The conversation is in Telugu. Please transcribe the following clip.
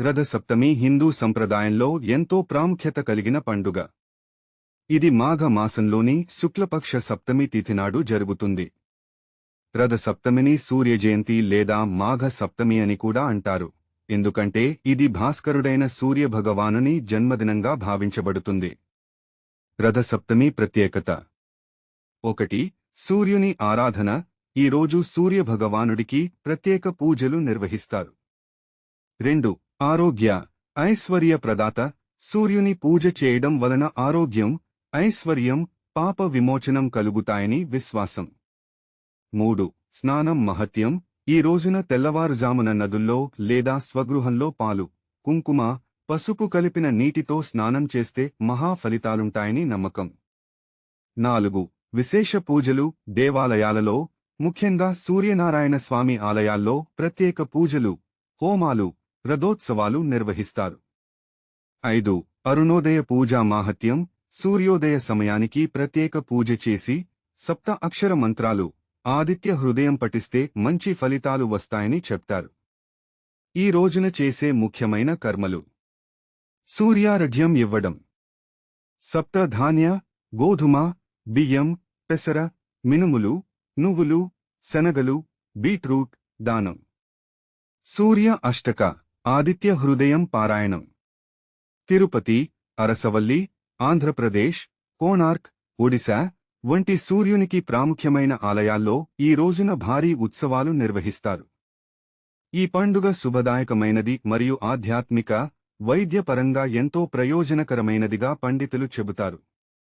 రథసప్తమి హిందూ సంప్రదాయంలో ఎంతో ప్రాముఖ్యత కలిగిన పండుగ. ఇది మాఘ మాసంలోని శుక్లపక్ష సప్తమి తిథినాడు జరుగుతుంది. రథసప్తమిని సూర్య జయంతి లేదా మాఘ సప్తమి అని కూడా అంటారు. ఎందుకంటే ఇది భాస్కరుడైన సూర్య భగవానుని జన్మదినంగా భావించబడుతుంది. రథసప్తమి ప్రత్యేకత. ఒకటి సూర్యుని ఆరాధన. ఈ రోజు సూర్య భగవానుడికి ప్రత్యేక పూజలు నిర్వహిస్తారు. రెండు ఆరోగ్య ఐశ్వర్య ప్రదాత సూర్యుని పూజ చేయడం వలన ఆరోగ్యం ఐశ్వర్యం పాప విమోచనం కలుగుతాయని విశ్వాసం. మూడు స్నానం మహత్యం ఈ రోజున తెల్లవారుజామున నదుల్లో లేదా స్వగృహంలో పాలు కుంకుమ పసుపు కలిపిన నీటితో స్నానం చేస్తే మహా ఫలితాలుంటాయని నమ్మకం. నాలుగు విశేష పూజలు దేవాలయాలలో ముఖ్యంగా సూర్యనారాయణ స్వామి ఆలయాల్లో ప్రత్యేక పూజలు హోమాలు రథోత్సవాలు నిర్వహిస్తారు. ఐదు అరుణోదయ పూజా మాహత్యం సూర్యోదయ సమయానికి ప్రత్యేక పూజ చేసి సప్త అక్షర మంత్రాలు ఆదిత్య హృదయం పఠిస్తే మంచి ఫలితాలు వస్తాయని చెప్తారు. ఈ రోజున చేసే ముఖ్యమైన కర్మలు. సూర్యారఢ్యం ఇవ్వడం. సప్త ధాన్య గోధుమ బియ్యం పెసర మినుములు నువ్వులు శనగలు బీట్రూట్ దానం. సూర్య అష్టక. ఆదిత్య హృదయం పారాయణం. తిరుపతి అరసవల్లి ఆంధ్రప్రదేశ్ కోణార్క్ ఒడిశా వంటి సూర్యునికి ప్రాముఖ్యమైన ఆలయాల్లో ఈ రోజున భారీ ఉత్సవాలు నిర్వహిస్తారు. ఈ పండుగ శుభదాయకమైనది మరియు ఆధ్యాత్మిక వైద్యపరంగా ఎంతో ప్రయోజనకరమైనదిగా పండితులు చెబుతారు.